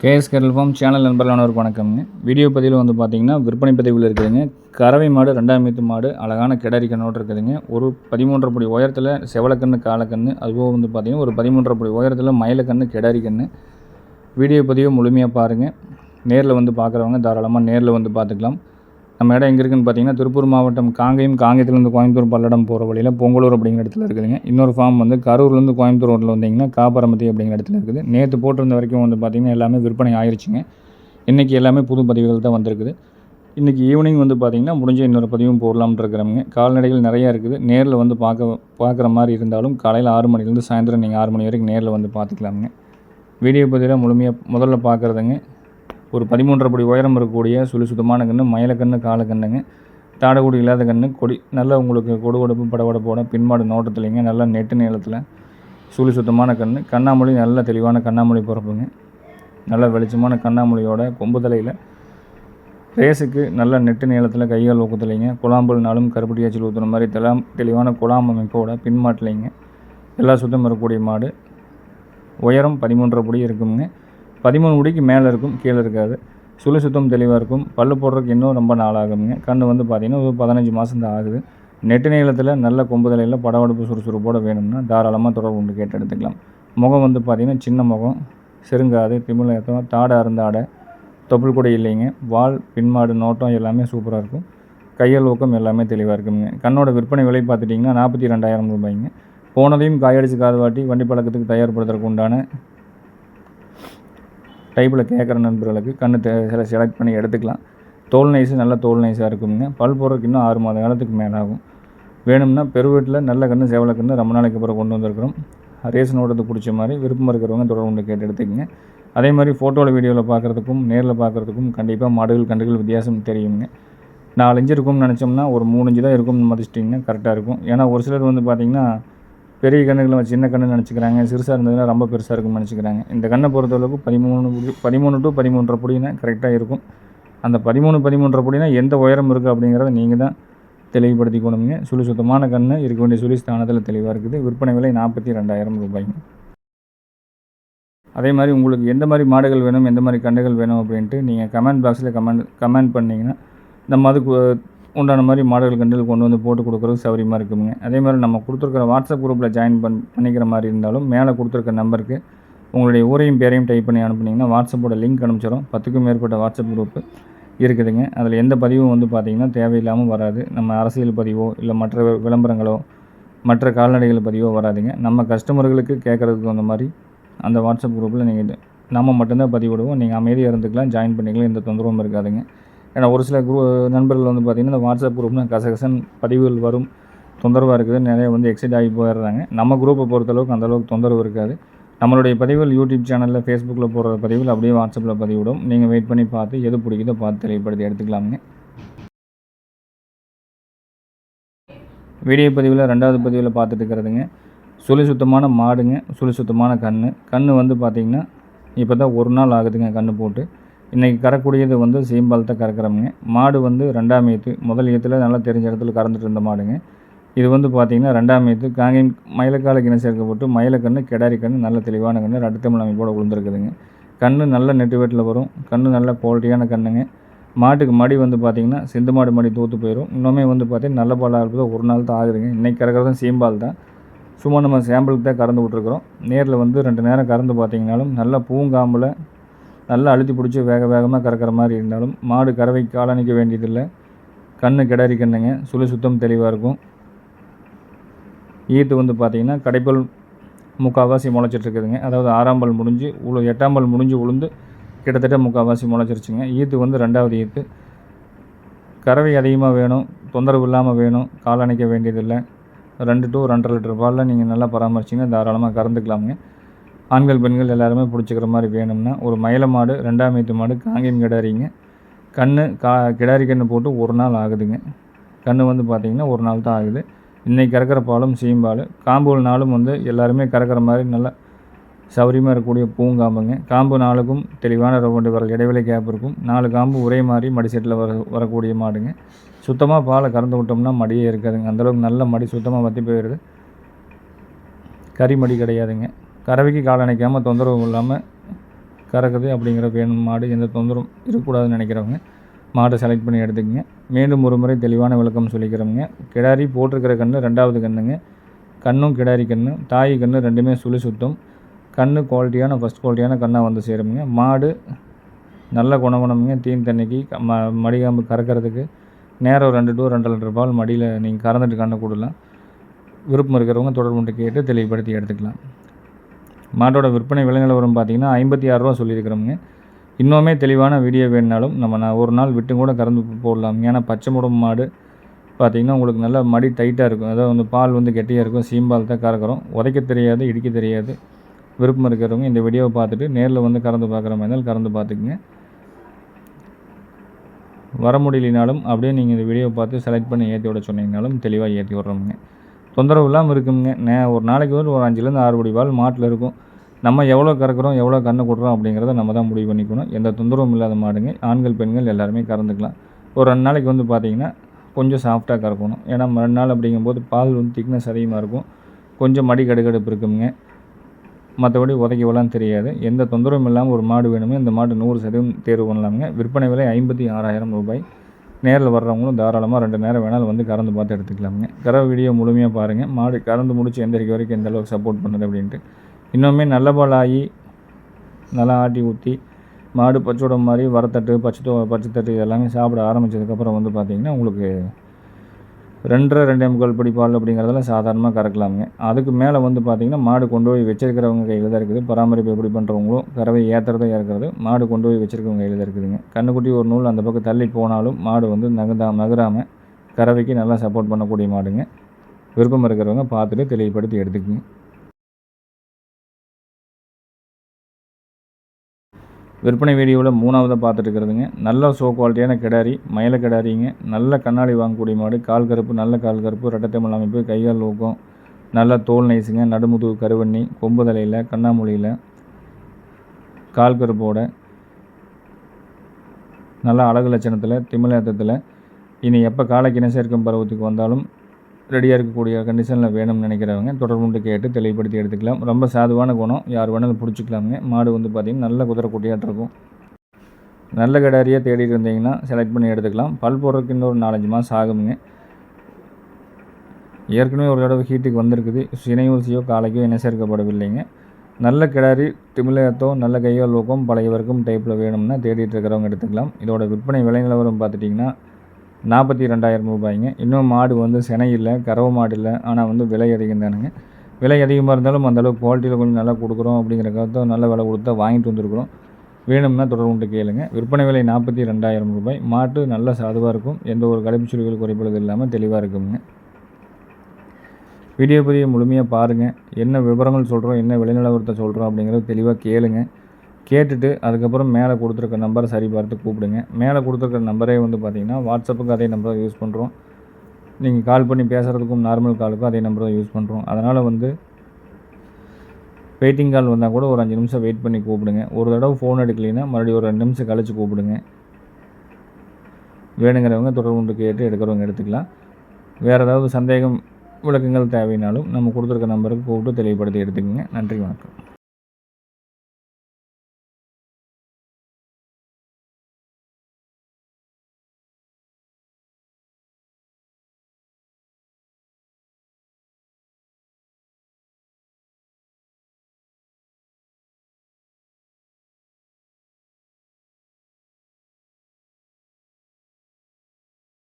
KS Kerala farm channel நண்பர்களானவருக்கு வணக்கம்ங்க. Video பதிவில் வந்து பார்த்தீங்கன்னா விற்பனை பதிவில் இருக்குதுங்க. கறவை மாடு ரெண்டாம் மீத்து மாடு அழகான கிடரி கண்ணோடு இருக்குதுங்க. ஒரு பதிமூன்றரை படி உயரத்தில் செவலக்கண்ணு காலக்கண்ணு அதுபோக வந்து பார்த்தீங்கன்னா ஒரு பதிமூன்றரை படி உயரத்தில் மயிலக்கண்ணு கிடரி கண்ணு. வீடியோ பதிவை முழுமையாக பாருங்கள் நேரில் வந்து பார்க்குறவங்க தாராளமாக நேரில் வந்து பார்த்துக்கலாம். நம்ம இடம் எங்கே இருக்குன்னு பார்த்தீங்கன்னா திருப்பூர் மாவட்டம் காங்கேயம் காங்கேயத்துலேருந்து கோயம்புத்தூர் பல்லடம் போகிற வழியில் பொங்கலூர் அப்படிங்கிற இடத்துல இருக்குதுங்க இன்னொரு ஃபார்ம் வந்து கரூர்லேருந்து கோயம்புத்தூர் ரோட்டில் வந்தீங்கன்னா காப்பரமத்தி அப்படிங்கிற இடத்துல இருக்குது. நேற்று போட்டிருந்த வரைக்கும் வந்து பார்த்திங்கன்னா எல்லாமே விற்பனை ஆயிடுச்சுங்க இன்றைக்கி எல்லாமே புது பதிவுகள் தான் வந்திருக்குது. இன்றைக்கி ஈவினிங் வந்து பார்த்திங்கன்னா முடிஞ்ச இன்னொரு பதிவும் போடலாம்னு இருக்கிறவங்க கால்நடைகள் நிறையா இருக்குது. நேரில் வந்து பார்க்க பார்க்குற மாதிரி இருந்தாலும் காலையில் ஆறு மணிலேருந்து சாயந்தரம் நீங்கள் ஆறு மணி வரைக்கும் நேரில் வந்து பார்த்துக்கலாமுங்க. வீடியோ பதிவில் முழுமையாக முதல்ல பார்க்குறதுங்க. ஒரு பதிமூன்றரை படி உயரம் இருக்கக்கூடிய சுழி சுத்தமான கன்று மயிலக்கன்று காலக்கண்ணுங்க தாடகுடி இல்லாத கன்று கொடி நல்லா உங்களுக்கு கொடுகொடுப்பு படவடப்போட பின்மாடு நோட்டத்துலேங்க நல்லா நெட்டு நீளத்தில் சுழி சுத்தமான கன்று. கண்ணாமொழி நல்ல தெளிவான கண்ணாமொழி பிறப்புங்க. நல்ல வெளிச்சமான கண்ணாமொழியோட கொம்பு தலையில் ரேஸுக்கு நல்ல நெட்டு நீளத்தில் கைகால் ஊக்கத்துலைங்க. குழாம்புல்னாலும் கருப்பட்டியாச்சில் ஊற்றுற மாதிரி தெலாம் தெளிவான குழாம் அமைப்போட பின்மாட்டிலைங்க. எல்லா சுத்தம் இருக்கக்கூடிய மாடு. உயரம் பதிமூன்றரை படி இருக்குங்க. பதிமூணு முடிக்கு மேலே இருக்கும் கீழே இருக்காது. சுழி சுத்தம் தெளிவாக இருக்கும். பல் போடுறதுக்கு இன்னும் ரொம்ப நாள் ஆகுங்க கண் வந்து பார்த்திங்கன்னா ஒரு பதினஞ்சு மாதம் தான் ஆகுது. நெட்டு நீளத்தில் நல்ல கொம்புதலையில் படவடுப்பு சுறுசுறுப்போட வேணும்னா தாராளமாக தொடர்பு கொண்டு கேட்டு எடுத்துக்கலாம். முகம் வந்து பார்த்திங்கன்னா சின்ன முகம். செருங்காது திமிழகம் தாடை அருந்தாடை தொப்புள் கூட இல்லைங்க. வால் பின்மாடு நோட்டம் எல்லாமே சூப்பராக இருக்கும். கையல் ஊக்கம் எல்லாமே தெளிவாக இருக்குங்க. கண்ணோட விற்பனை விலை பார்த்துட்டிங்கன்னா நாற்பத்தி ரெண்டாயிரம் ரூபாய்ங்க. போனதையும் காயடிச்சு காது வாட்டி வண்டி பழக்கத்துக்கு தயார்படுத்துறதுக்கு உண்டான டைப்பில் கேட்குற நண்பர்களுக்கு கண்ணு தே சில செலக்ட் பண்ணி எடுத்துக்கலாம். தோல் நைஸு நல்ல தோல் நைஸாக இருக்குங்க பல் போடுறதுக்கு இன்னும் ஆறு மாத காலத்துக்கு மேலே ஆகும் வேணும்னா பெருவீட்டில் நல்ல கன்று சேவலை கன்று ரொம்ப நாளைக்கு அப்புறம் கொண்டு வந்திருக்கிறோம். ரேஷன் ஓடுறதுக்கு பிடிச்ச மாதிரி விருப்பம் இருக்கிறவங்க தொடர்பு கேட்டு எடுத்துக்கங்க. அதே மாதிரி ஃபோட்டோவில் வீடியோவில் பார்க்குறதுக்கும் நேரில் பார்க்குறதுக்கும் கண்டிப்பாக மாடுகள் கன்றுகள் வித்தியாசம் தெரியுங்க. நாலஞ்சு இருக்கும்னு நினச்சோம்னா ஒரு மூணு தான் இருக்கும்னு மதிச்சிட்டிங்கன்னா கரெக்டாக இருக்கும். ஏன்னா ஒரு சிலர் வந்து பார்த்திங்கன்னா பெரிய கண்ணுகளை சின்ன கண்ணு நினச்சிக்கிறாங்க. சிறுசாக இருந்ததுன்னா ரொம்ப பெருசாக இருக்கும்னு நினச்சிக்கிறாங்க. இந்த கண்ணை பொறுத்தளவுக்கு பதிமூணு பதிமூணு டு பதிமூன்றரை பொடினா கரெக்டாக இருக்கும். அந்த பதிமூணு பதிமூன்றரை பொடினா எந்த உயரம் இருக்குது அப்படிங்கிறத நீங்கள் தான் தெளிவுபடுத்திக்கணுங்க சுழி சுத்தமான கண் இருக்க வேண்டிய சுழி ஸ்தானத்தில் தெளிவாக இருக்குது. விற்பனை விலை நாற்பத்தி ரெண்டாயிரம் ரூபாய்ங்க அதே மாதிரி உங்களுக்கு எந்த மாதிரி மாடுகள் வேணும் எந்த மாதிரி கண்டுகள் வேணும் அப்படின்ட்டு நீங்கள் கமெண்ட் பாக்ஸில் கமெண்ட் கமெண்ட் பண்ணிங்கன்னா நம்ம அதுக்கு உண்டான மாதிரி மாடல் கண்டில் கொண்டு வந்து போட்டு கொடுக்குறது சௌகரியமாக இருக்குங்க. அதே மாதிரி நம்ம கொடுத்துருக்குற வாட்ஸ்அப் குரூப்பில் ஜாயின் பண் பண்ணிக்கிற மாதிரி இருந்தாலும் மேலே கொடுத்துருக்க நம்பருக்கு உங்களுடைய ஊரையும் பேரையும் டைப் பண்ணி அனுப்புனீங்கன்னா வாட்ஸ்அப்போட லிங்க் அனுப்பிச்சிடும் பத்துக்கும் மேற்பட்ட வாட்ஸ்அப் குரூப்பு இருக்குதுங்க. அதில் எந்த பதிவும் வந்து பார்த்திங்கன்னா தேவையில்லாமல் வராது. நம்ம அரசியல் பதிவோ இல்லை மற்ற விளம்பரங்களோ மற்ற கால்நடைகள் பதிவோ வராதுங்க. நம்ம கஸ்டமர்களுக்கு கேட்குறதுக்கு அந்த மாதிரி அந்த வாட்ஸ்அப் குரூப்பில் நீங்கள் நம்ம மட்டும்தான் பதிவிடுவோம். நீங்கள் அமைதியாக இருந்துக்கலாம். ஜாயின் பண்ணிக்கலாம். எந்த தொந்தரவும் இருக்காதுங்க. ஏன்னா ஒரு சில குரூ நண்பர்கள் வந்து பார்த்திங்கன்னா இந்த வாட்ஸ்அப் குரூப்னா கசகசன் பதிவுகள் வரும் தொந்தரவாக இருக்குது நிறைய வந்து எக்ஸைட் ஆகி போயிடுறாங்க. நம்ம குரூப்பை பொறுத்தளவுக்கு அந்தளவுக்கு தொந்தரவு இருக்காது. நம்மளுடைய பதிவுகள் யூடியூப் சேனலில் ஃபேஸ்புக்கில் போடுற பதிவுகள் அப்படியே வாட்ஸ்அப்பில் பதிவிடும். நீங்கள் வெயிட் பண்ணி பார்த்து எது பிடிக்குதோ பார்த்து தெளிவுபடுத்தி எடுத்துக்கலாமுங்க. வீடியோ பதிவில் ரெண்டாவது பதிவில் பார்த்துட்டு இருக்கிறதுங்க. சுழி சுத்தமான மாடுங்க சுழி சுத்தமான கண் கண் வந்து பார்த்திங்கன்னா இப்போ தான் ஒரு நாள் ஆகுதுங்க கண் போட்டு. இன்றைக்கி கறக்கூடியது வந்து சீம்பால் தான் மாடு வந்து ரெண்டாம் ஈத்து. முதல் ஈத்தில் நல்லா தெரிஞ்ச இடத்துல கறந்துட்டு இருந்த மாடுங்க. இது வந்து பார்த்திங்கன்னா ரெண்டாம் ஈத்து. காங்கேயம் மயிலக்கால கிணை சேர்க்கப்பட்டு மயிலக்கண்ணு கிடாரி கண்ணு நல்ல தெளிவான கண்ணு ரெண்டு தமிழ் அமைப்போட விழுந்துருக்குதுங்க கண்ணு நல்ல நெட்டு வீட்டில் வரும். கண்ணு நல்ல குவாலிட்டியான கண்ணுங்க. மாட்டுக்கு மடி வந்து பார்த்திங்கன்னா சிந்து மாடு மடி தூத்து போயிடும் இன்னுமே வந்து பார்த்திங்கன்னா நல்ல பாலாக இருக்குது. ஒரு நாள் தான் ஆகுதுங்க. இன்றைக்கி கறக்கிறதும் சீம்பால் தான். சும்மா நம்ம சாம்பிளுக்கு தான் கறந்து விட்ருக்குறோம் நேரில் வந்து ரெண்டு நேரம் கறந்து பார்த்திங்கனாலும் நல்ல பூங்காம்பில் நல்லா அழுத்தி பிடிச்சி வேக வேகமாக கறக்கிற மாதிரி இருந்தாலும் மாடு கறவை காலணிக்க வேண்டியதில்லை. கண்ணு கிடறி கண்ணுங்க. சுழி சுத்தம் தெளிவாக இருக்கும். ஈத்து வந்து பார்த்திங்கன்னா கடைப்பல் முக்கால்வாசி முளைச்சிட்ருக்குதுங்க. அதாவது ஆறாம் பல் முடிஞ்சு உழு எட்டாம் பல் முடிஞ்சு உளுந்து கிட்டத்தட்ட முக்கால்வாசி முளைச்சிருச்சுங்க. ஈத்து வந்து ரெண்டாவது ஈத்து. கறவை அதிகமாக வேணும் தொந்தரவு இல்லாமல் வேணும் கால் வேண்டியதில்லை. ரெண்டு டு ரெண்டரை லிட்டர் பாலில் நீங்கள் நல்லா பராமரிச்சிங்கன்னா தாராளமாக கறந்துக்கலாமுங்க. ஆண்கள் பெண்கள் எல்லாருமே பிடிச்சிக்கிற மாதிரி வேணும்னா ஒரு மயில மாடு ரெண்டாம் ஈத்து மாடு காங்கேயம் கிடாரிங்க. கன்று கா கிடாரி கன்று போட்டு ஒரு நாள் ஆகுதுங்க. கன்று வந்து பார்த்திங்கன்னா ஒரு நாள் தான் ஆகுது. இன்றைக்கி கறக்கிற பாலும் சீம்பால் காம்பு நாளும் வந்து எல்லாருமே கறக்கிற மாதிரி நல்லா சௌரியமாக இருக்கக்கூடிய பூங்காம்புங்க. காம்பு நாளுக்கும் தெளிவான ரெண்டு வர இடைவெளி கேப் இருக்கும். நாலு காம்பு ஒரே மாதிரி மடி செட்டில் வர வரக்கூடிய மாடுங்க. சுத்தமாக பாலை கறந்து விட்டோம்னா மடியே இருக்காதுங்க. அந்தளவுக்கு நல்ல மடி சுத்தமாக வற்றி போயிடுது கறி மடி கிடையாதுங்க. கறவைக்கு கால் அணைக்காமல் தொந்தரவு இல்லாமல் கறக்குது அப்படிங்கிற வேணும் மாடு எந்த தொந்தரவும் இருக்கக்கூடாதுன்னு நினைக்கிறவங்க. மாடை செலக்ட் பண்ணி எடுத்துக்கங்க. மீண்டும் ஒரு முறை தெளிவான விளக்கம் சொல்லிக்கிறோங்க கிடாரி போட்டிருக்கிற கன்று ரெண்டாவது கன்றுங்க கண்ணும் கிடாரி கன்று தாய் கன்று ரெண்டுமே சுழி சுத்தம். கன்று குவாலிட்டியான ஃபஸ்ட் குவாலிட்டியான கண்ணாக வந்து சேருங்க மாடு நல்ல குணகுணமுங்க தீன் தண்ணிக்கு ம மடிகாம்பு கறக்கிறதுக்கு நேரம் ரெண்டு டூ ரெண்டு லிட்டர் பால் மடியில் நீங்கள் கறந்துட்டு கண்ணை கொடுலாம். விருப்பம் இருக்கிறவங்க தொடர்பு கேட்டு தெளிவுபடுத்தி எடுத்துக்கலாம். மாட்டோட விற்பனை விலை நிலவரம் பார்த்தீங்கன்னா ஐம்பத்தி ஆறுரூவா சொல்லியிருக்கிறோங்க இன்னுமே தெளிவான வீடியோ வேணுனாலும் நம்ம நான் ஒரு நாள் விட்டு கூட கறந்து போடலாம். ஏன்னா பச்சை முடம் மாடு பார்த்திங்கன்னா உங்களுக்கு நல்லா மடி டைட்டாக இருக்கும். அதாவது வந்து பால் வந்து கெட்டியாக இருக்கும். சீம்பால் தான் கறக்கிறோம். உதைக்க தெரியாது இடிக்க தெரியாது. விருப்பம் இருக்கிறவங்க இந்த வீடியோவை பார்த்துட்டு நேரில் வந்து கறந்து பார்க்குற மாதிரி இருந்தாலும் கறந்து பார்த்துக்குங்க. வர முடியலினாலும் அப்படியே நீங்கள் இந்த வீடியோவை பார்த்து செலக்ட் பண்ணி ஏற்றி விட சொன்னீங்கனாலும் தெளிவாக ஏற்றி விட்றோமுங்க. தொந்தரவு இல்லாமல் இருக்குங்க. நே ஒரு நாளைக்கு வந்து ஒரு அஞ்சுலேருந்து ஆறு கோடி பால் மாட்டில் இருக்கும். நம்ம எவ்வளோ கறக்கிறோம் எவ்வளோ கன்று கொடுறோம் அப்படிங்கிறத நம்ம தான் முடிவு பண்ணிக்கணும். எந்த தொந்தரவும் இல்லாத மாடுங்க. ஆண்கள் பெண்கள் எல்லாருமே கறந்துக்கலாம். ஒரு ரெண்டு நாளைக்கு வந்து பார்த்திங்கன்னா கொஞ்சம் சாஃப்டாக கறக்கணும். ஏன்னா ரெண்டு நாள் அப்படிங்கும்போது பால் வந்து திக்னஸ் அதிகமாக இருக்கும். கொஞ்சம் மடி கடுகடுப்பு இருக்குங்க. மற்றபடி உதைக்கவெல்லாம் தெரியாது. எந்த தொந்தரவும் இல்லாமல் ஒரு மாடு வேணுமே இந்த மாடு நூறு சதவீதம் தேர்வு பண்ணலாமுங்க. விற்பனை விலை ஐம்பத்தி ஆறாயிரம் ரூபாய். நேரில் வர்றவங்களும் தாராளமாக ரெண்டு நேரம் வேணாலும் வந்து கறந்து பார்த்து எடுத்துக்கலாமுங்க. கறவை வீடியோ முழுமையாக பாருங்கள் மாடு கறந்து முடிச்சு எந்திரிக்க வரைக்கும் எந்த அளவுக்கு சப்போர்ட் பண்ணுது அப்படின்ட்டு. இன்னுமே நல்ல பால் ஆகி நல்லா ஆட்டி ஊற்றி மாடு பச்சோட மாதிரி வரத்தட்டு பச்சை பச்சை தட்டு இதெல்லாமே சாப்பிட ஆரம்பித்ததுக்கப்புறம் வந்து பார்த்திங்கன்னா உங்களுக்கு ரெண்டரை ரெண்டே முக்கால் படி பால் அப்படிங்கிறதெல்லாம் சாதாரணமாக கறக்கலாமுங்க. அதுக்கு மேலே வந்து பார்த்திங்கன்னா மாடு கொண்டு போய் வச்சிருக்கிறவங்க கையில் தான் இருக்குது. பராமரிப்பு எப்படி பண்ணுறவங்களும் கறவை ஏற்றுறதும் இறக்குறது மாடு கொண்டு போய் வச்சிருக்கவங்க கையில் தான் இருக்குதுங்க. கண்ணுக்குட்டி ஒரு நூல் அந்த பக்கம் தள்ளி போனாலும் மாடு வந்து நகர்ந்தா நகராமல் கறவைக்கு நல்லா சப்போர்ட் பண்ணக்கூடிய மாடுங்க. விருப்பம் இருக்கிறவங்க பார்த்துட்டு தெளிவுபடுத்தி எடுத்துக்குங்க. விற்பனை வீடியோவில் மூணாவதாக பார்த்துட்டுருக்குறதுங்க. நல்ல ஷோ குவாலிட்டியான கிடாரி மயில கிடாரிங்க. நல்ல கண்ணாடி வாங்கக்கூடிய மாடு. கால் கருப்பு நல்ல கால் கருப்பு ரெட்டத்தமிழ் அமைப்பு கைகால் ஊக்கம் நல்ல தோல் நைஸுங்க நடுமுது கருவண்ணி கொம்பு தலையில் கண்ணாமொழியில் கால் கருப்போட. நல்ல அழகு லட்சணத்தில் திமிழத்தத்தில். இனி எப்போ காலைக்கிணை சேர்க்கும் பருவத்துக்கு வந்தாலும் ரெடியாக இருக்கக்கூடிய கண்டிஷனில் வேணும்னு நினைக்கிறவங்க தொடர்புண்டு கேட்டு தெளிவுபடுத்தி எடுத்துக்கலாம். ரொம்ப சாதுவான குணம். யார் வேணாலும் பிடிச்சிக்கலாமுங்க. மாடு வந்து பார்த்திங்கன்னா நல்ல குதிரை குட்டியாட்டு இருக்கும். நல்ல கடாரியாக தேடிட்டு இருந்தீங்கன்னா செலக்ட் பண்ணி எடுத்துக்கலாம். பல் போடுறதுக்கு இன்னொரு நாலஞ்சு மாதம் ஆகுங்க ஏற்கனவே ஒரு தடவை ஹீட்டுக்கு வந்திருக்குது. சினை ஊசியோ காலைக்கோ என்ன சேர்க்கப்படவில்லைங்க. நல்ல கிடாரி திமிழகத்தோ நல்ல கையோ லோக்கம் பழைய வரைக்கும் டைப்பில் வேணும்னா தேடிட்டு இருக்கிறவங்க எடுத்துக்கலாம். இதோட விற்பனை விலை நிலவரம் பார்த்துட்டிங்கன்னா நாற்பத்தி ரெண்டாயிரம் ரூபாய்ங்க. இன்னும் மாடு வந்து சினை இல்லை கறவை மாடு இல்லை. ஆனால் வந்து விலை அதிகம் தானுங்க. விலை அதிகமாக இருந்தாலும் அந்தளவுக்கு குவாலிட்டியில் கொஞ்சம் நல்லா கொடுக்குறோம் அப்படிங்கிற கருத்தை நல்ல விலை கொடுத்தா வாங்கிட்டு வந்துருக்குறோம். வேணும்னா தொடர்புண்டு கேளுங்க. விற்பனை விலை நாற்பத்தி ரெண்டாயிரம் ரூபாய். மாட்டு நல்ல சாதுவாக இருக்கும். எந்த ஒரு கடைப்பிச்சுரிகள் குறைப்படுது இல்லாமல் தெளிவாக இருக்குங்க. வீடியோ பதிவை முழுமையாக பாருங்கள் என்ன விவரங்கள் சொல்கிறோம் என்ன விளைநிலவரத்தை சொல்கிறோம் அப்படிங்கிறத தெளிவாக கேளுங்கள் கேட்டுட்டு அதுக்கப்புறம் மேலே கொடுத்துருக்க நம்பரை சரி பார்த்து கூப்பிடுங்க. மேலே கொடுத்துருக்க நம்பரே வந்து பார்த்திங்கன்னா வாட்ஸ்அப்புக்கு அதே நம்பரை யூஸ் பண்ணுறோம் நீங்கள் கால் பண்ணி பேசுகிறதுக்கும் நார்மல் காலுக்கும் அதே நம்பர் தான் யூஸ் பண்ணுறோம் அதனால் வந்து வெயிட்டிங் கால் வந்தால் கூட ஒரு அஞ்சு நிமிஷம் வெயிட் பண்ணி கூப்பிடுங்க. ஒரு தடவை ஃபோன் எடுக்கலைன்னா மறுபடியும் ஒரு ரெண்டு நிமிஷம் கழித்து கூப்பிடுங்க. வேணுங்கிறவங்க தொடர்பு கேட்டு எடுக்கிறவங்க எடுத்துக்கலாம். வேறு ஏதாவது சந்தேகம் விளக்கங்கள் தேவைனாலும் நம்ம கொடுத்துருக்க நம்பருக்கு கூப்பிட்டு தெளிவுபடுத்தி எடுத்துக்கோங்க. நன்றி வணக்கம்.